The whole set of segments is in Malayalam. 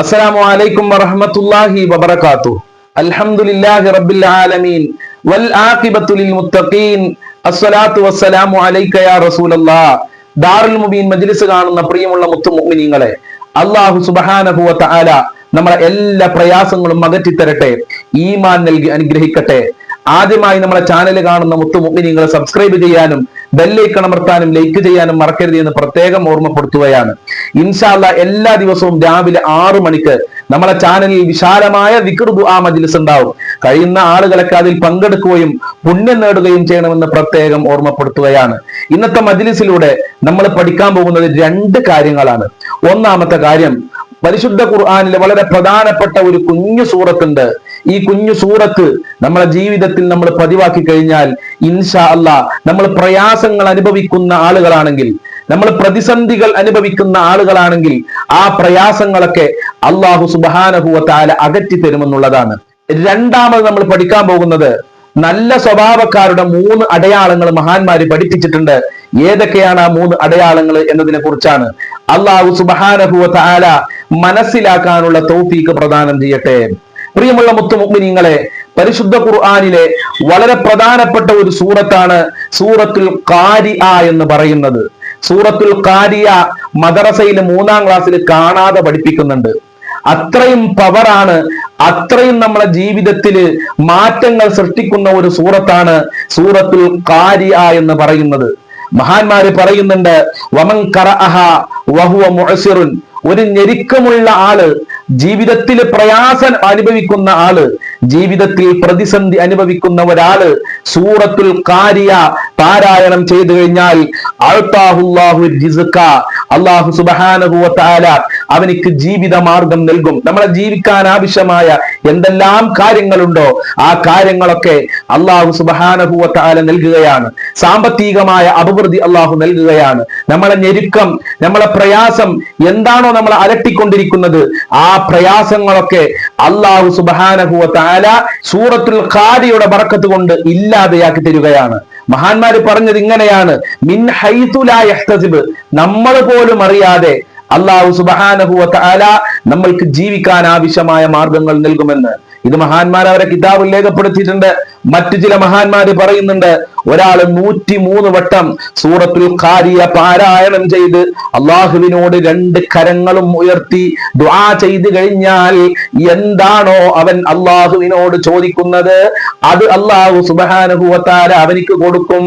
അസ്സലാമു അലൈക്കും വറഹ്മത്തുള്ളാഹി വബറകാതുഹു. അൽഹംദുലില്ലാഹി റബ്ബിൽ ആലമീൻ. വൽ ആഖിബത്തു ലിൽ മുത്തഖീൻ. അസ്സലാത്തു വസ്സലാമു അലൈക യാ റസൂലല്ലാഹ് ദാറുൽ മുബീൻ മജ്ലിസ് കാണുന്ന പ്രിയമുള്ള മുത്തു അല്ലാഹു സുബ്ഹാനഹു വ നമ്മളെ എല്ലാ പ്രയാസങ്ങളും അകറ്റിത്തരട്ടെ. ഈമാൻ നൽകി അനുഗ്രഹിക്കട്ടെ. ആദ്യമായി നമ്മളെ ചാനൽ കാണുന്ന മുത്തു നിങ്ങൾ സബ്സ്ക്രൈബ് ചെയ്യാനും ബെല്ലൈക്കൺ അമർത്താനും ലൈക്ക് ചെയ്യാനും മറക്കരുത് എന്ന് പ്രത്യേകം ഓർമ്മപ്പെടുത്തുകയാണ്. ഇൻഷാല്ല എല്ലാ ദിവസവും രാവിലെ ആറു മണിക്ക് നമ്മളെ ചാനലിൽ വിശാലമായ വിക്ർ ആ മജിലിസ് ഉണ്ടാവും. കഴിയുന്ന ആളുകളൊക്കെ അതിൽ പങ്കെടുക്കുകയും പുണ്യം നേടുകയും ചെയ്യണമെന്ന് പ്രത്യേകം ഓർമ്മപ്പെടുത്തുകയാണ്. ഇന്നത്തെ മജിലിസിലൂടെ നമ്മൾ പഠിക്കാൻ പോകുന്നത് രണ്ട് കാര്യങ്ങളാണ്. ഒന്നാമത്തെ കാര്യം പരിശുദ്ധ ഖുർആാനിലെ വളരെ പ്രധാനപ്പെട്ട ഒരു കുഞ്ഞു സൂറത്തുണ്ട്. ഈ കുഞ്ഞു സൂറത്ത് നമ്മളെ ജീവിതത്തിൽ നമ്മൾ പതിവാക്കി കഴിഞ്ഞാൽ ഇൻഷാ അല്ല നമ്മൾ പ്രയാസങ്ങൾ അനുഭവിക്കുന്ന ആളുകളാണെങ്കിൽ നമ്മൾ പ്രതിസന്ധികൾ അനുഭവിക്കുന്ന ആളുകളാണെങ്കിൽ ആ പ്രയാസങ്ങളൊക്കെ അള്ളാഹു സുബാനഹുവ താല അകറ്റി തരുമെന്നുള്ളതാണ്. രണ്ടാമത് നമ്മൾ പഠിക്കാൻ പോകുന്നത് നല്ല സ്വഭാവക്കാരുടെ മൂന്ന് അടയാളങ്ങൾ മഹാന്മാര് പഠിപ്പിച്ചിട്ടുണ്ട്. ഏതൊക്കെയാണ് ആ മൂന്ന് അടയാളങ്ങൾ എന്നതിനെ കുറിച്ചാണ്. അള്ളാഹു സുബാനഹുവ താല മനസ്സിലാക്കാനുള്ള തൗഫീക്ക് പ്രദാനം ചെയ്യട്ടെ. പ്രിയമുള്ള മുത്തുമുങ്ങിനിങ്ങളെ പരിശുദ്ധ ഖുർആാനിലെ വളരെ പ്രധാനപ്പെട്ട ഒരു സൂറത്താണ് സൂറത്തുൽ കാരിയ എന്ന് പറയുന്നത്. സൂറത്തുൽ കാരിയ മദ്രസയിൽ മൂന്നാം ക്ലാസ്സിൽ കാണാതെ പഠിപ്പിക്കുന്നുണ്ട്. അത്രയും പവറാണ് അത്രയും നമ്മളെ ജീവിതത്തിൽ മാറ്റങ്ങൾ സൃഷ്ടിക്കുന്ന ഒരു സൂറത്താണ് സൂറത്തുൽ കാരിയ എന്ന് പറയുന്നത്. മഹാന്മാര് പറയുന്നുണ്ട് വമൻ കറഅഹ വഹുവ ഒരു ഞെരുക്കമുള്ള ആൾ ജീവിതത്തിൽ പ്രയാസം അനുഭവിക്കുന്ന ആൾ ജീവിതത്തിൽ പ്രതിസന്ധി അനുഭവിക്കുന്ന ഒരാൾ സൂറത്തുൽ കാരിയ പാരായണം ചെയ്തു കഴിഞ്ഞാൽ അള്ളാഹു സുബ്ഹാനഹു വ തആല അവനിക്ക് ജീവിതമാർഗം നൽകും. നമ്മളെ ജീവിക്കാൻ ആവശ്യമായ എന്തെല്ലാം കാര്യങ്ങളുണ്ടോ ആ കാര്യങ്ങളൊക്കെ അള്ളാഹു സുബ്ഹാനഹു വ നൽകുകയാണ്. സാമ്പത്തികമായ അഭിവൃദ്ധി അള്ളാഹു നൽകുകയാണ്. നമ്മളെ ഞെരുക്കം നമ്മളെ പ്രയാസം എന്താണോ നമ്മളെ അലട്ടിക്കൊണ്ടിരിക്കുന്നത് ആ പ്രയാസങ്ങളൊക്കെ അള്ളാഹു സുബ്ഹാനഹു വ സൂറത്തുൽ ഖാരിയുടെ ബറക്കത്ത് കൊണ്ട് ഇല്ലാതെയാക്കി തരികയാണ്. മഹാന്മാര് പറഞ്ഞത് ഇങ്ങനെയാണ്. മിൻ ഹൈതുലാ നമ്മൾ പോലും അറിയാതെ അള്ളാഹു സുബ്ഹാനഹു ആല നമ്മൾക്ക് ജീവിക്കാൻ ആവശ്യമായ മാർഗങ്ങൾ നൽകുമെന്ന്. ഇത് മഹാന്മാർ അവരെ കിതാബിൽ രേഖപ്പെടുത്തിയിട്ടുണ്ട്. മറ്റു ചില മഹാന്മാര് പറയുന്നുണ്ട് ഒരാൾ നൂറ്റി മൂന്ന് വട്ടം സൂറത്തുൽ ഖാരിയ പാരായണം ചെയ്ത് അള്ളാഹുവിനോട് രണ്ട് കരങ്ങളും ഉയർത്തി ദ്വാ ചെയ്ത് കഴിഞ്ഞാൽ എന്താണോ അവൻ അള്ളാഹുവിനോട് ചോദിക്കുന്നത് അത് അള്ളാഹു സുബാനുഭവത്താല അവനിക്ക് കൊടുക്കും.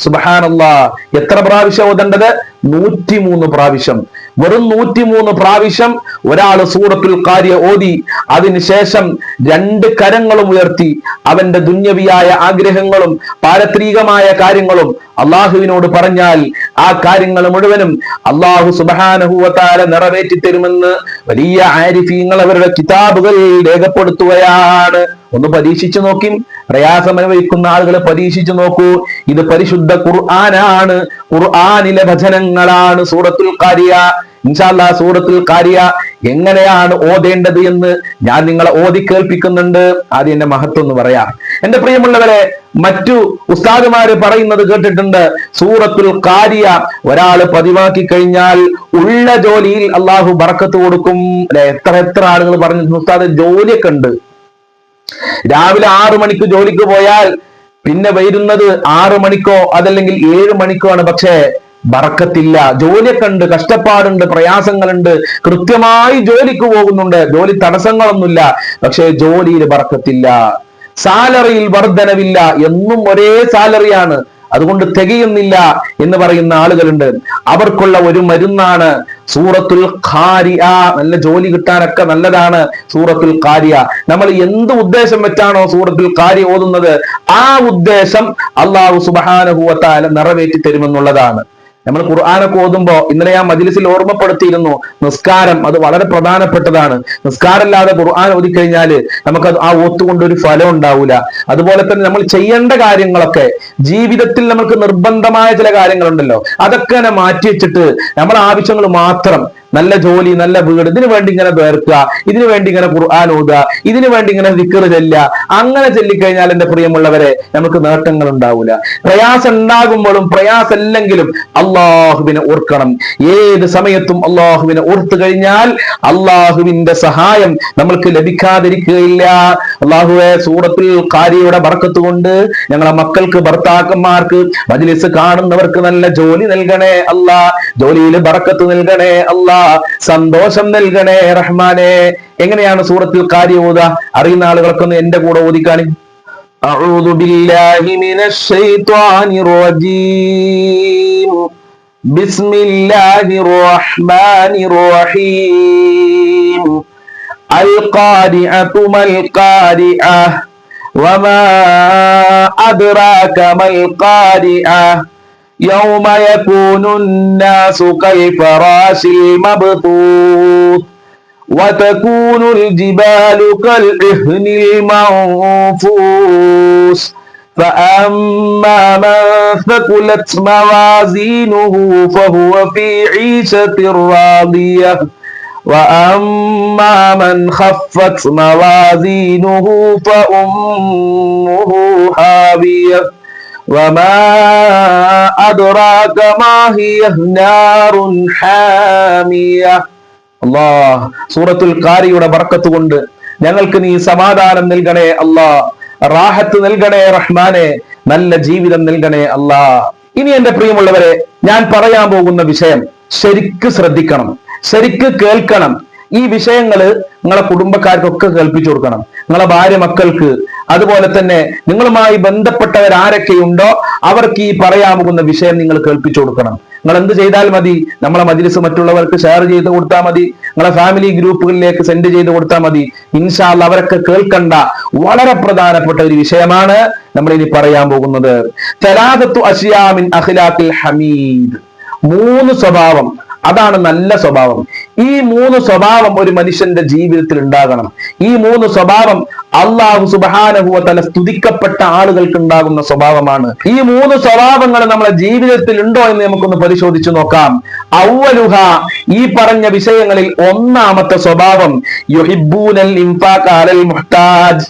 സുബഹാനല്ലാ. എത്ര പ്രാവശ്യം ഓതേണ്ടത്? നൂറ്റിമൂന്ന് പ്രാവശ്യം. വെറും നൂറ്റിമൂന്ന് പ്രാവശ്യം ഒരാൾ സൂറത്തുൽ കാര്യ ഓതി അതിനുശേഷം രണ്ട് കരങ്ങളും ഉയർത്തി അവന്റെ ദുന്യവിയായ ആഗ്രഹങ്ങളും പാരത്രികമായ കാര്യങ്ങളും അള്ളാഹുവിനോട് പറഞ്ഞാൽ ആ കാര്യങ്ങൾ മുഴുവനും അള്ളാഹു സുബാനഹുവത്താല നിറവേറ്റി തരുമെന്ന് വലിയ ആരിഫീങ്ങൾ അവരുടെ കിതാബുകൾ രേഖപ്പെടുത്തുകയാണ്. ഒന്ന് പരീക്ഷിച്ചു നോക്കി പ്രയാസം അനുഭവിക്കുന്ന ആളുകളെ പരീക്ഷിച്ചു നോക്കൂ. ഇത് പരിശുദ്ധ ഖുർആനാണ്. ഖുർആാനിലെ ഭജനങ്ങളാണ് സൂറത്തുൽ കാരിയ ഇൻഷാല്ല സൂറത്തുൽ കാരിയ എങ്ങനെയാണ് ഓതേണ്ടത് എന്ന് ഞാൻ നിങ്ങളെ ഓതി കേൾപ്പിക്കുന്നുണ്ട്. ആദ്യം എന്റെ മഹത്വം എന്ന് പറയാം. എന്റെ പ്രിയമുള്ളവരെ മറ്റു ഉസ്താദുമാര് പറയുന്നത് കേട്ടിട്ടുണ്ട്. സൂറത്തുൽ കാരിയ ഒരാൾ പതിവാക്കി കഴിഞ്ഞാൽ ഉള്ള ജോലിയിൽ അള്ളാഹു ബറക്കത്ത് കൊടുക്കും. അല്ലെ? എത്ര എത്ര ആളുകൾ പറഞ്ഞു ഉസ്താദ് ജോലിയൊക്കെ ഉണ്ട്. രാവിലെ ആറു മണിക്ക് ജോലിക്ക് പോയാൽ പിന്നെ വരുന്നത് ആറു മണിക്കോ അതല്ലെങ്കിൽ ഏഴ് മണിക്കോ ആണ്. പക്ഷേ ബറക്കത്തില്ല. ജോലിയൊക്കെ ഉണ്ട് കഷ്ടപ്പാടുണ്ട് പ്രയാസങ്ങളുണ്ട്. കൃത്യമായി ജോലിക്ക് പോകുന്നുണ്ട്. ജോലി തടസ്സങ്ങളൊന്നുമില്ല. പക്ഷേ ജോലിയിൽ ബറക്കത്തില്ല. സാലറിയിൽ വർധനവില്ല. എന്നും ഒരേ സാലറിയാണ്. അതുകൊണ്ട് തികയുന്നില്ല എന്ന് പറയുന്ന ആളുകളുണ്ട്. അവർക്കുള്ള ഒരു മരുന്നാണ് സൂറത്തുൽ ഖാരിയ. നല്ല ജോലി കിട്ടാനൊക്കെ നല്ലതാണ് സൂറത്തുൽ ഖാരിയ. നമ്മൾ എന്ത് ഉദ്ദേശം വെച്ചാണോ സൂറത്തുൽ ഖാരി ഓതുന്നത് ആ ഉദ്ദേശം അള്ളാഹു സുബാനുഭൂവത്താല നിറവേറ്റി തരുമെന്നുള്ളതാണ് നമ്മൾ ഖുർആാനൊക്കെ ഓതുമ്പോ ഇന്നലെ ഞാൻ മജിലിസിൽ ഓർമ്മപ്പെടുത്തിയിരുന്നു നിസ്കാരം അത് വളരെ പ്രധാനപ്പെട്ടതാണ്. നിസ്കാരമില്ലാതെ ഖുർആൻ ഓതിക്കഴിഞ്ഞാൽ നമുക്ക് ആ ഓത്തുകൊണ്ട് ഒരു ഫലം ഉണ്ടാവില്ല അതുപോലെ തന്നെ നമ്മൾ ചെയ്യേണ്ട കാര്യങ്ങളൊക്കെ ജീവിതത്തിൽ നമുക്ക് നിർബന്ധമായ ചില കാര്യങ്ങളുണ്ടല്ലോ. അതൊക്കെ മാറ്റി വെച്ചിട്ട് നമ്മളെ ആവശ്യങ്ങൾ മാത്രം നല്ല ജോലി നല്ല വീട് ഇതിനു വേണ്ടി ഇങ്ങനെ വേർക്കുക ഇതിനു വേണ്ടി ഇങ്ങനെ ഖുർആൻ ഓതുക ഇതിനു വേണ്ടി ഇങ്ങനെ വിക്കറ് ചെല്ലുക അങ്ങനെ ചെല്ലിക്കഴിഞ്ഞാൽ എന്റെ പ്രിയമുള്ളവരെ നമുക്ക് നേട്ടങ്ങൾ ഉണ്ടാവില്ല പ്രയാസം ഉണ്ടാകുമ്പോഴും പ്രയാസമല്ലെങ്കിലും അള്ളാഹുവിനെ ഓർക്കണം. ഏത് സമയത്തും അള്ളാഹുവിനെ ഓർത്തു കഴിഞ്ഞാൽ അള്ളാഹുവിന്റെ സഹായം നമ്മൾക്ക് ലഭിക്കാതിരിക്കുകയില്ല. അള്ളാഹുവെ സൂറത്തിൽ കാര്യയുടെ ബർക്കത്ത് കൊണ്ട് ഞങ്ങളെ മക്കൾക്ക് ഭർത്താക്കന്മാർക്ക് മജ്ലിസ് കാണുന്നവർക്ക് നല്ല ജോലി നൽകണേ അല്ലാ. ജോലിയിൽ ബറക്കത്ത് നൽകണേ അല്ലാ. സന്തോഷം നൽകണേ റഹ്മാനെ എങ്ങനെയാണ് സൂറത്തിൽ കാര്യം ഓതുക അറിയുന്ന ആളുകൾക്കൊന്ന് എന്റെ കൂടെ ഓതിക്കാണി أعوذ بالله من الشيطان الرجيم بسم الله الرحمن الرحيم القارعة ما القارعة وما أدراك ما القارعة يوم يكون الناس كالفراش المبثوث وتكون الجبال كالعهن المنفوس. فأما من ثقلت موازينه فهو في عيشة راضية. وأما من خفت موازينه فأمه هاوية وما أدراك ما هي نار حامية അള്ളാഹ് സൂറത്തുൽ കാരിയുടെ ബർക്കത്ത് കൊണ്ട് ഞങ്ങൾക്ക് നീ സമാധാനം നൽകണേ അല്ലാ റാഹത്ത് നൽകണേ റഹ്മാനെ നല്ല ജീവിതം നൽകണേ അല്ലാ ഇനി എന്റെ പ്രിയമുള്ളവരെ ഞാൻ പറയാൻ പോകുന്ന വിഷയം ശരിക്ക് ശ്രദ്ധിക്കണം ശരിക്ക് കേൾക്കണം ഈ വിഷയങ്ങള് നിങ്ങളെ കുടുംബക്കാർക്കൊക്കെ കേൾപ്പിച്ചു കൊടുക്കണം നിങ്ങളെ ഭാര്യ മക്കൾക്ക് അതുപോലെ തന്നെ നിങ്ങളുമായി ബന്ധപ്പെട്ടവർ ആരൊക്കെയുണ്ടോ അവർക്ക് ഈ പറയാൻ പോകുന്ന വിഷയം നിങ്ങൾ കേൾപ്പിച്ചു കൊടുക്കണം. നിങ്ങൾ എന്ത് ചെയ്താൽ മതി? നമ്മളെ മജിലിസ് മറ്റുള്ളവർക്ക് ഷെയർ ചെയ്ത് കൊടുത്താൽ മതി. നിങ്ങളെ ഫാമിലി ഗ്രൂപ്പുകളിലേക്ക് സെൻഡ് ചെയ്ത് കൊടുത്താൽ മതി. ഇൻഷാല്ല അവരൊക്കെ കേൾക്കണ്ട. വളരെ പ്രധാനപ്പെട്ട ഒരു വിഷയമാണ് നമ്മൾ ഇനി പറയാൻ പോകുന്നത്. തലാദത്തു അഷിയാമിൻ അഖിലാഖിൽ ഹമീദ്. മൂന്ന് സ്വഭാവം. അതാണ് നല്ല സ്വഭാവം. ഈ മൂന്ന് സ്വഭാവം ഒരു മനുഷ്യന്റെ ജീവിതത്തിൽ ഉണ്ടാകണം. ഈ മൂന്ന് സ്വഭാവം അള്ളാഹു സുബാനഹുവല സ്തുതിക്കപ്പെട്ട ആളുകൾക്ക് ഉണ്ടാകുന്ന സ്വഭാവമാണ്. ഈ മൂന്ന് സ്വഭാവങ്ങൾ നമ്മുടെ ജീവിതത്തിൽ ഉണ്ടോ എന്ന് നമുക്കൊന്ന് പരിശോധിച്ചു നോക്കാം. ഔവലുഹ ഈ പറഞ്ഞ വിഷയങ്ങളിൽ ഒന്നാമത്തെ സ്വഭാവം മുഹ്താജ്.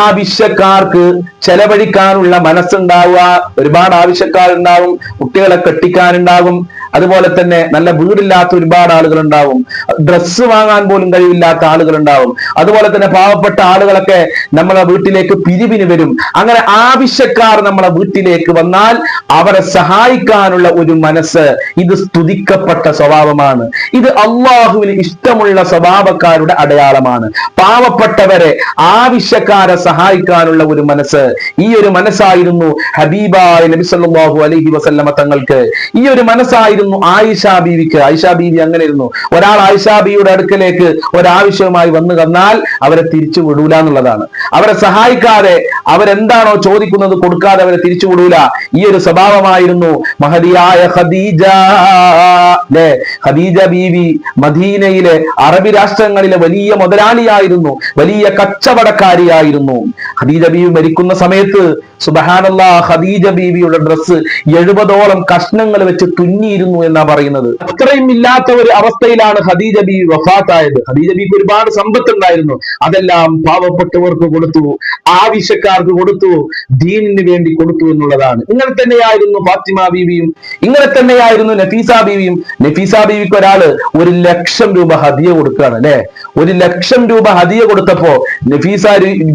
ആവശ്യക്കാർക്ക് ചെലവഴിക്കാനുള്ള മനസ്സുണ്ടാവുക. ഒരുപാട് ആവശ്യക്കാരുണ്ടാവും കുട്ടികളെ കെട്ടിക്കാനുണ്ടാകും അതുപോലെ തന്നെ നല്ല വീടില്ലാത്ത ഒരുപാട് ആളുകൾ ഉണ്ടാവും ഡ്രസ്സ് വാങ്ങാൻ പോലും കഴിവില്ലാത്ത ആളുകൾ ഉണ്ടാവും അതുപോലെ തന്നെ പാവപ്പെട്ട ആളുകളൊക്കെ നമ്മളെ വീട്ടിലേക്ക് പിരിവിന് വരും. അങ്ങനെ ആവശ്യക്കാർ നമ്മളെ വീട്ടിലേക്ക് വന്നാൽ അവരെ സഹായിക്കാനുള്ള ഒരു മനസ്സ് ഇത് സ്തുതിക്കപ്പെട്ട സ്വഭാവമാണ്. ഇത് അള്ളാഹുവിന് ഇഷ്ടമുള്ള സ്വഭാവക്കാരുടെ അടയാളമാണ്. പാവപ്പെട്ടവരെ ആവശ്യക്കാരെ സഹായിക്കാനുള്ള ഒരു മനസ്സ്. ഈ ഒരു മനസ്സായിരുന്നു ഹബീബായ നബി സല്ലല്ലാഹു അലൈഹി വസല്ലമ തങ്ങൾക്ക്. ഈ ഒരു മനസ്സായിരുന്നു ആയിഷ ബീവിക്ക്. ആയിഷ ബീവി അങ്ങനെ ഇരുന്നു ഒരാൾ ആയിഷ ബീവിയുടെ അടുക്കലേക്ക് ഒരാവശ്യവുമായി വന്നു കന്നാൽ അവരെ തിരിച്ചു വിടൂല എന്നുള്ളതാണ്. അവരെ സഹായിക്കാതെ അവരെന്താണോ ചോദിക്കുന്നത് കൊടുക്കാതെ അവരെ തിരിച്ചു വിടൂല. ഈ ഒരു സ്വഭാവമായിരുന്നു മഹതിയായ ഖദീജ. ഖദീജ ബീവി മദീനയിലെ അറബി രാഷ്ട്രങ്ങളിലെ വലിയ മുതലാളിയായിരുന്നു. വലിയ കച്ചവടക്കാരിയായിരുന്നു. ഖദീജ ബീവി മരിക്കുന്ന സമയത്ത് സുബഹാനല്ല ഖദീജ ബീവിയുടെ ഡ്രസ്സ് എഴുപതോളം കഷ്ണങ്ങൾ വെച്ച് തുന്നിയിരുന്നു എന്നാ പറയുന്നത്. അത്രയും ഇല്ലാത്ത ഒരു അവസ്ഥയിലാണ് ഹദീജ ബീവി വഫാത്തായത്. ഹദീജ ബീവിക്ക് ഒരുപാട് സമ്പത്ത് ഉണ്ടായിരുന്നു അതെല്ലാം പാവപ്പെട്ടവർക്ക് കൊടുത്തു ആവശ്യക്കാർക്ക് കൊടുത്തു ദീനിന് വേണ്ടി കൊടുത്തു എന്നുള്ളതാണ്. ഇങ്ങനെ തന്നെയായിരുന്നു ഫാത്തിമ ബീവിയും ഇങ്ങനെ തന്നെയായിരുന്നു നഫീസ ബീവിയും. നഫീസ ബീവിക്ക് ഒരാൾ ഒരു ലക്ഷം രൂപ ഹദിയ കൊടുക്കുകയാണ് അല്ലെ? ഒരു ലക്ഷം രൂപ ഹദിയ കൊടുത്തപ്പോ നഫീസ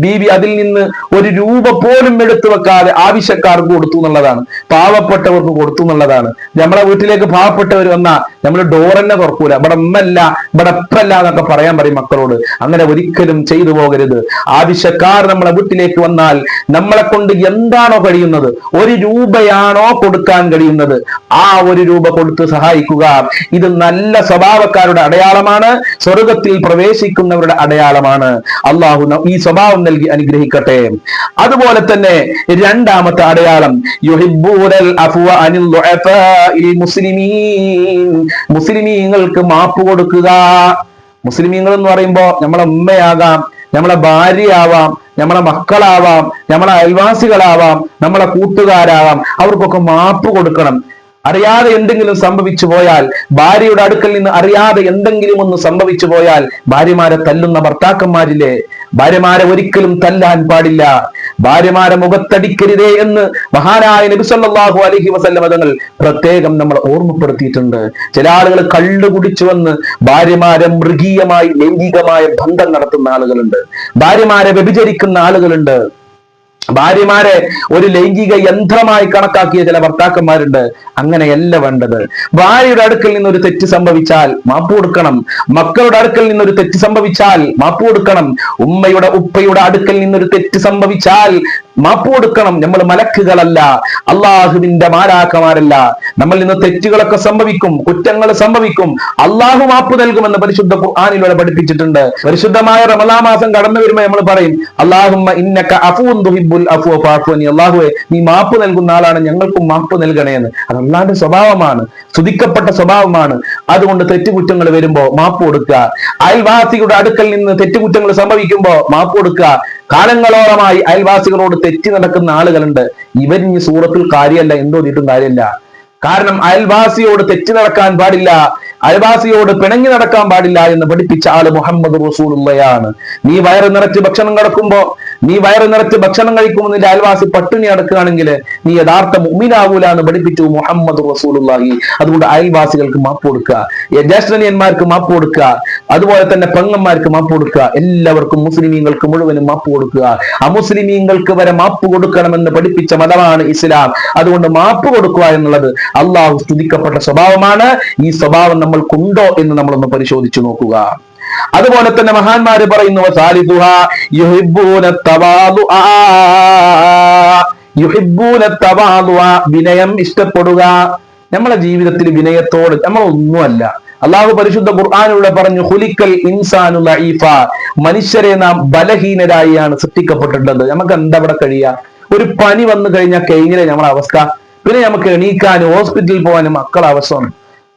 ബീവി അതിൽ നിന്ന് ഒരു രൂപ പോലും എടുത്തു വെക്കാതെ ആവശ്യക്കാർക്ക് കൊടുത്തു എന്നുള്ളതാണ്. പാവപ്പെട്ടവർക്ക് കൊടുത്തു എന്നുള്ളതാണ്. നമ്മളെ വീട്ടിലേക്ക് പാവപ്പെട്ടവർ വന്നാൽ നമ്മൾ ഡോറന്നെ തുറക്കൂല. ഇവിടെ അമ്മല്ല ഇവിടെ അപ്പല്ല എന്നൊക്കെ പറയാൻ പറയും മക്കളോട്. അങ്ങനെ ഒരിക്കലും ചെയ്തു പോകരുത്. ആവശ്യക്കാർ നമ്മളെ വീട്ടിലേക്ക് വന്നാൽ നമ്മളെ കൊണ്ട് എന്താണോ കഴിയുന്നത് ഒരു രൂപയാണോ കൊടുക്കാൻ കഴിയുന്നത് ആ ഒരു രൂപ കൊടുത്ത് സഹായിക്കുക ഇത് നല്ല സ്വഭാവക്കാരുടെ അടയാളമാണ്. സ്വർഗത്തിൽ പ്രവേശിക്കുന്നവരുടെ അടയാളമാണ്. അള്ളാഹു ന- ഈ സ്വഭാവം നൽകി അനുഗ്രഹിക്കട്ടെ. അതുപോലെ തന്നെ രണ്ടാമത്തെ അടയാളം മുസ്ലിമീങ്ങൾക്ക് മാപ്പ് കൊടുക്കുക. മുസ്ലിമീങ്ങൾ എന്ന് പറയുമ്പോ നമ്മളെ ഉമ്മയാകാം നമ്മളെ ഭാര്യയാവാം നമ്മളെ മക്കളാവാം നമ്മളെ അയൽവാസികളാവാം നമ്മളെ കൂട്ടുകാരാവാം. അവർക്കൊക്കെ മാപ്പ് കൊടുക്കണം. അറിയാതെ എന്തെങ്കിലും സംഭവിച്ചു പോയാൽ ഭാര്യയുടെ അടുക്കൽ നിന്ന് അറിയാതെ എന്തെങ്കിലും ഒന്ന് സംഭവിച്ചു പോയാൽ ഭാര്യമാരെ തല്ലുന്ന ഭർത്താക്കന്മാരില്ലേ? ഭാര്യമാരെ ഒരിക്കലും തല്ലാൻ പാടില്ല. ഭാര്യമാരെ മുഖത്തടിക്കരുതേ എന്ന് മഹാനായ നബി സല്ലല്ലാഹു അലൈഹി വസല്ലം തങ്ങൾ പ്രത്യേകം നമ്മൾ ഓർമ്മപ്പെടുത്തിയിട്ടുണ്ട്. ചില ആളുകൾ കള്ളു കുടിച്ചു വന്ന് ഭാര്യമാരെ മൃഗീയമായി ലൈംഗികമായ ബന്ധം നടത്തുന്ന ആളുകളുണ്ട്. ഭാര്യമാരെ വ്യഭിചരിക്കുന്ന ആളുകളുണ്ട്. ഭാര്യമാരെ ഒരു ലൈംഗിക യന്ത്രമായി കണക്കാക്കിയ ചില ഭർത്താക്കന്മാരുണ്ട്. അങ്ങനെയല്ല വേണ്ടത്. ഭാര്യയുടെ അടുക്കൽ നിന്ന് ഒരു തെറ്റ് സംഭവിച്ചാൽ മാപ്പ് കൊടുക്കണം. മക്കളുടെ അടുക്കൽ നിന്ന് ഒരു തെറ്റ് സംഭവിച്ചാൽ മാപ്പ് കൊടുക്കണം. ഉമ്മയുടെ ഉപ്പയുടെ അടുക്കൽ നിന്നൊരു തെറ്റ് സംഭവിച്ചാൽ മാപ്പ് കൊടുക്കണം. നമ്മൾ മലക്കുകളല്ല. അള്ളാഹുവിന്റെ മാരാക്കമാരല്ല നമ്മൾ ഇന്ന് തെറ്റുകളൊക്കെ സംഭവിക്കും. കുറ്റങ്ങൾ സംഭവിക്കും. അള്ളാഹു മാപ്പ് നൽകുമെന്ന് പരിശുദ്ധ ഖുർആാനിലൂടെ പഠിപ്പിച്ചിട്ടുണ്ട്. പരിശുദ്ധമായ റമലാ മാസം കടന്നു വരുമ്പോൾ നമ്മൾ പറയും അള്ളാഹുമ്മ അഫുൻ അഫു അള്ളാഹുവെ നീ മാപ്പ് നൽകുന്ന ആളാണ്. ഞങ്ങൾക്കും മാപ്പ് നൽകണേന്ന്. അത് അള്ളാഹിന്റെ സ്വഭാവമാണ്. സ്തുതിക്കപ്പെട്ട സ്വഭാവമാണ്. അതുകൊണ്ട് തെറ്റുകുറ്റങ്ങൾ വരുമ്പോ മാപ്പ് കൊടുക്കുക. അയൽവാസിയുടെ അടുക്കൽ നിന്ന് തെറ്റുകുറ്റങ്ങൾ സംഭവിക്കുമ്പോ മാപ്പ് കൊടുക്കുക. കാലങ്ങളോളമായി അയൽവാസികളോട് തെറ്റി നടക്കുന്ന ആളുകളുണ്ട്. ഇവൻ ഇനി സൂറത്തിൽ കാര്യമല്ല എന്തോന്നിട്ടും കാര്യമല്ല. കാരണം അയൽവാസിയോട് തെറ്റി നടക്കാൻ പാടില്ല അയൽവാസിയോട് പിണങ്ങി നടക്കാൻ പാടില്ല എന്ന് പഠിപ്പിച്ച ആൾ മുഹമ്മദ് റസൂലുള്ളയാണ്. നീ വയറ് നിറച്ച് ഭക്ഷണം കിടക്കുമ്പോ നീ വയറ് നിറച്ച് ഭക്ഷണം കഴിക്കുമ്പോൾ നിന്റെ അയൽവാസി പട്ടിണി അടക്കുകയാണെങ്കിൽ നീ യഥാർത്ഥ മുമിനാവൂല എന്ന് പഠിപ്പിച്ചു മുഹമ്മദ് റസൂലുള്ളാഹി. അതുകൊണ്ട് അയൽവാസികൾക്ക് മാപ്പ് കൊടുക്കുക. ജ്യേഷ്ഠനിയന്മാർക്ക് മാപ്പ് കൊടുക്കുക. അതുപോലെ തന്നെ പെങ്ങന്മാർക്ക് മാപ്പ് കൊടുക്കുക. എല്ലാവർക്കും മുസ്ലിമീങ്ങൾക്ക് മുഴുവനും മാപ്പ് കൊടുക്കുക. അമുസ്ലിമീങ്ങൾക്ക് വരെ മാപ്പ് കൊടുക്കണമെന്ന് പഠിപ്പിച്ച മതമാണ് ഇസ്ലാം. അതുകൊണ്ട് മാപ്പ് കൊടുക്കുക എന്നുള്ളത് അള്ളാഹു സ്തുതിക്കപ്പെട്ട സ്വഭാവമാണ്. ഈ സ്വഭാവം നമ്മൾക്കുണ്ടോ എന്ന് നമ്മളൊന്ന് പരിശോധിച്ചു നോക്കുക. അതുപോലെ തന്നെ മഹാന്മാര് പറയുന്നു. വിനയം ഇഷ്ടപ്പെടുക. നമ്മളെ ജീവിതത്തിൽ വിനയത്തോട് നമ്മളൊന്നുമല്ല. അള്ളാഹു പരിശുദ്ധ ഖുർആാനിലൂടെ പറഞ്ഞു ഹുലിക്കൽ ഇൻസാനു ലഈഫ. മനുഷ്യരെ നാം ബലഹീനരായാണ് സൃഷ്ടിക്കപ്പെട്ടിട്ടുള്ളത്. നമുക്ക് എന്താ ഇവിടെ കഴിയുക? ഒരു പനി വന്നു കഴിഞ്ഞാൽ കഴിഞ്ഞില്ലേ നമ്മളെ അവസ്ഥ. പിന്നെ നമുക്ക് എണീക്കാനും ഹോസ്പിറ്റലിൽ പോകാനും മക്കളെ അവസ്ഥ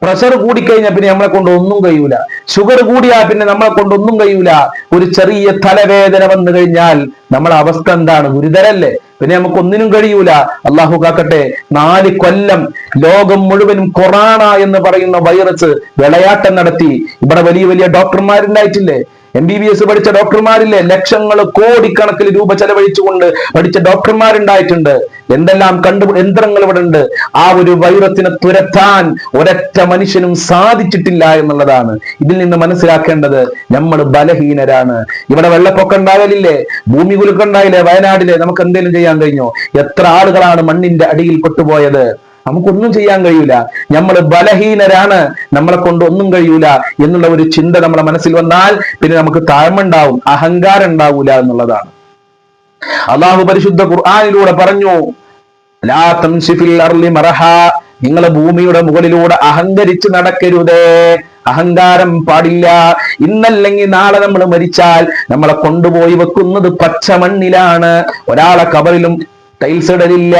പ്രഷർ കൂടിക്കഴിഞ്ഞാൽ പിന്നെ നമ്മളെ കൊണ്ട് ഒന്നും കഴിയൂല. ഷുഗർ കൂടിയാൽ പിന്നെ നമ്മളെ കൊണ്ട് ഒന്നും കഴിയൂല. ഒരു ചെറിയ തലവേദന വന്നു കഴിഞ്ഞാൽ നമ്മളെ അവസ്ഥ എന്താണ്? ഗുരുതരല്ലേ? പിന്നെ നമുക്ക് ഒന്നിനും കഴിയൂല. അള്ളാഹു കാക്കട്ടെ നാല് കൊല്ലം ലോകം മുഴുവനും കൊറോണ എന്ന് പറയുന്ന വൈറസ് വിളയാട്ടം നടത്തി. ഇവിടെ വലിയ വലിയ ഡോക്ടർമാരുണ്ടായിട്ടില്ലേ എം ബി ബി എസ് പഠിച്ച ഡോക്ടർമാരില്ലേ? ലക്ഷങ്ങൾ കോടിക്കണക്കിന് രൂപ ചെലവഴിച്ചുകൊണ്ട് പഠിച്ച ഡോക്ടർമാരുണ്ടായിട്ടുണ്ട്. എന്തെല്ലാം കണ്ടു യന്ത്രങ്ങൾ ഇവിടെ ഉണ്ട് ആ ഒരു വൈറത്തിനെ തുരത്താൻ ഒരൊറ്റ മനുഷ്യനും സാധിച്ചിട്ടില്ല എന്നുള്ളതാണ് ഇതിൽ നിന്ന് മനസ്സിലാക്കേണ്ടത് നമ്മൾ ബലഹീനരാണ്. ഇവിടെ വെള്ളപ്പൊക്കം ഉണ്ടാകലില്ലേ ഭൂമി കുലുക്കുണ്ടായില്ലേ വയനാടിലെ? നമുക്ക് എന്തെങ്കിലും ചെയ്യാൻ കഴിഞ്ഞോ? എത്ര ആളുകളാണ് മണ്ണിന്റെ അടിയിൽ പെട്ടുപോയത്? നമുക്കൊന്നും ചെയ്യാൻ കഴിയൂല നമ്മൾ ബലഹീനരാണ്. നമ്മളെ കൊണ്ട് ഒന്നും കഴിയൂല എന്നുള്ള ഒരു ചിന്ത നമ്മുടെ മനസ്സിൽ വന്നാൽ പിന്നെ നമുക്ക് താഴ്മ ഉണ്ടാവും അഹങ്കാരം ഉണ്ടാവൂല എന്നുള്ളതാണ്. അള്ളാഹു പരിശുദ്ധ ഖുർആാനിലൂടെ പറഞ്ഞു നിങ്ങൾ ഭൂമിയുടെ മുകളിലൂടെ അഹങ്കരിച്ച് നടക്കരുതേ. അഹങ്കാരം പാടില്ല. ഇന്നല്ലെങ്കിൽ നാളെ നമ്മൾ മരിച്ചാൽ നമ്മളെ കൊണ്ടുപോയി വെക്കുന്നത് പച്ചമണ്ണിലാണ് ഒരാളെ കബറിലും ടൈൽസ് ഇടലില്ല.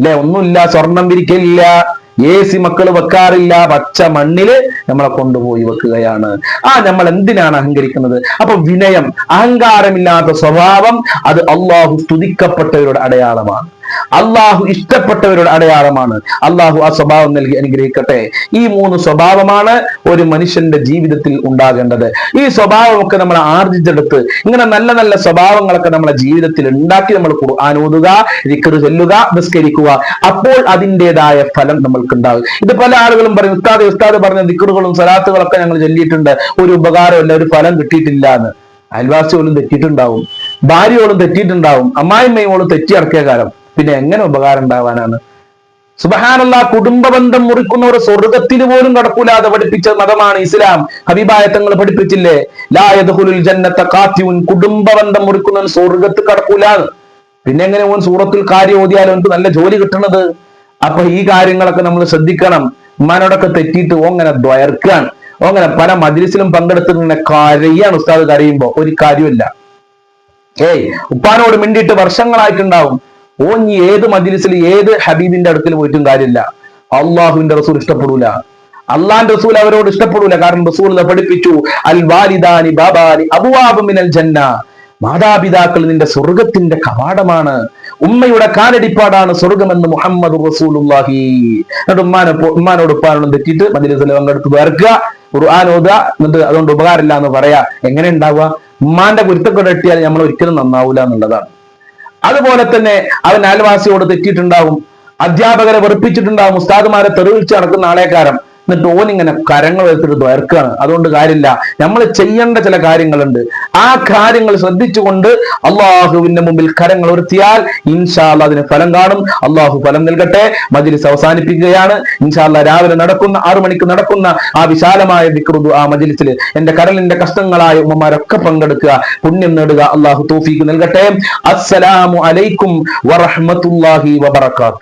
അല്ലെ ഒന്നുമില്ല സ്വർണം വിരിക്കലില്ല എ സി മക്കൾ വെക്കാറില്ല പച്ച മണ്ണിൽ നമ്മളെ കൊണ്ടുപോയി വെക്കുകയാണ്. ആ നമ്മൾ എന്തിനാണ് അഹങ്കരിക്കുന്നത്? അപ്പൊ വിനയം അഹങ്കാരമില്ലാത്ത സ്വഭാവം അത് അള്ളാഹു സ്തുതിക്കപ്പെട്ടവരുടെ അടയാളമാണ്. അള്ളാഹു ഇഷ്ടപ്പെട്ടവരുടെ അടയാളമാണ്. അള്ളാഹു ആ സ്വഭാവം നൽകി അനുഗ്രഹിക്കട്ടെ. ഈ മൂന്ന് സ്വഭാവമാണ് ഒരു മനുഷ്യന്റെ ജീവിതത്തിൽ ഉണ്ടാകേണ്ടത്. ഈ സ്വഭാവമൊക്കെ നമ്മൾ ആർജിച്ചെടുത്ത് ഇങ്ങനെ നല്ല നല്ല സ്വഭാവങ്ങളൊക്കെ നമ്മളെ ജീവിതത്തിൽ ഉണ്ടാക്കി നമ്മൾ ഖുർആൻ ഓതുക ചൊല്ലുക നിസ്കരിക്കുക. അപ്പോൾ അതിന്റെതായ ഫലം നമ്മൾക്ക് ഉണ്ടാകും ഇത് പല ആളുകളും പറയും ഉസ്താദ് ഉസ്താദ് പറഞ്ഞ ദിക്കറുകളും സലാത്തുകളൊക്കെ ഞങ്ങൾ ചൊല്ലിയിട്ടുണ്ട്. ഒരു ഉപകാരമില്ല ഒരു ഫലം കിട്ടിയിട്ടില്ല എന്ന് അയൽവാസിയോളും തെറ്റിയിട്ടുണ്ടാവും. ഭാര്യയോളും തെറ്റിയിട്ടുണ്ടാവും. അമ്മായിമ്മയോളും തെറ്റി ഇറക്കിയ കാലം. പിന്നെ എങ്ങനെ ഉപകാരം ഉണ്ടാവാനാണ്? സുബഹാനല്ല കുടുംബ ബന്ധം മുറിക്കുന്നവർ സ്വർഗത്തിന് പോലും കടക്കൂലാതെ പഠിപ്പിച്ച മതമാണ് ഇസ്ലാം. അഭിഭായത്തങ്ങൾ പഠിപ്പിച്ചില്ലേ? ലായതുൽ ജന്നത്തെ കാത്യുൻ കുടുംബ ബന്ധം മുറിക്കുന്നവൻ സ്വർഗത്ത് കടക്കൂലാന്ന് പിന്നെ എങ്ങനെ ഓൻ സൂറത്തിൽ കാര്യം ഓതിയാലും എനിക്ക് നല്ല ജോലി കിട്ടണത്? അപ്പൊ ഈ കാര്യങ്ങളൊക്കെ നമ്മൾ ശ്രദ്ധിക്കണം. ഉമ്മാനോടൊക്കെ തെറ്റിയിട്ട് ഓങ്ങനെ ദ്വയർക്കാണ്. ഓങ്ങനെ പല മജ്ലിസിലും പങ്കെടുത്ത് ഇങ്ങനെ കരയാണ് ഉസ്താദ് കരയുമ്പോ. ഒരു കാര്യമില്ല ഏയ് ഉപ്പാനോട് മിണ്ടിയിട്ട് വർഷങ്ങളായിട്ടുണ്ടാവും. ഓ നീ ഏത് മജ്ലിസിൽ ഏത് ഹബീബിന്റെ അടുത്തിൽ പോയിട്ടും കാര്യമില്ല. അള്ളാഹുവിന്റെ റസൂൽ ഇഷ്ടപ്പെടൂല. അള്ളാന്റെ റസൂൽ അവരോട് ഇഷ്ടപ്പെടൂല. കാരണം റസൂൽ പഠിപ്പിച്ചു. അൽ വാലിദാനി ബാബാനി അബുവാബുമിനൽ ജന്ന. മാതാപിതാക്കൾ നിന്റെ സ്വർഗത്തിന്റെ കവാടമാണ്. ഉമ്മയുടെ കാലടിപ്പാടാണ് സ്വർഗമെന്ന് മുഹമ്മദ് റസൂലുള്ളാഹി. എന്നിട്ട് ഉമ്മാനെ ഉമ്മാനോട് ഉപ്പാനോടും തെറ്റിയിട്ട് മജിലിസിൽ പങ്കെടുത്ത് വേർക്കുക ഖുർആൻ ഓതുക. എന്നിട്ട് അതുകൊണ്ട് ഉപകാരമില്ല എന്ന് പറയാ. എങ്ങനെ ഉണ്ടാവുക? ഉമ്മാന്റെ കുരുത്തക്കേട് എട്ടിയാൽ നമ്മൾ ഒരിക്കലും നന്നാവൂല എന്നുള്ളതാണ്. അതുപോലെ തന്നെ അവൻ അയൽവാസിയോട് തെറ്റിയിട്ടുണ്ടാവും അധ്യാപകരെ വെറുപ്പിച്ചിട്ടുണ്ടാവും ഉസ്താദുമാരെ തെറിവിളിച്ച് നടക്കുന്ന ആളേക്കാരം. എന്നിട്ട് ഇങ്ങനെ കരങ്ങൾ എടുത്തിട്ട് ദ്വർക്കാണ് അതുകൊണ്ട് കാര്യമില്ല. നമ്മൾ ചെയ്യേണ്ട ചില കാര്യങ്ങളുണ്ട്. ആ കാര്യങ്ങൾ ശ്രദ്ധിച്ചുകൊണ്ട് അള്ളാഹുവിന്റെ മുമ്പിൽ കരങ്ങൾ ഉയർത്തിയാൽ ഇൻഷാല്ല അതിന് ഫലം കാണും. അള്ളാഹു ഫലം നൽകട്ടെ. മജിലിസ് അവസാനിപ്പിക്കുകയാണ്. ഇൻഷാല്ല രാവിലെ നടക്കുന്ന ആറു മണിക്ക് നടക്കുന്ന ആ വിശാലമായ വിക്രുതു ആ മജിലിസിൽ എന്റെ കരളിന്റെ കഷ്ടങ്ങളായ ഉമ്മമാരൊക്കെ പങ്കെടുക്കുക. പുണ്യം നേടുക. അള്ളാഹു തോഫീക്ക് നൽകട്ടെ. അസ്സലാമു അലൈക്കും വറഹ്മത്തുള്ളാഹി വബറകാത്തു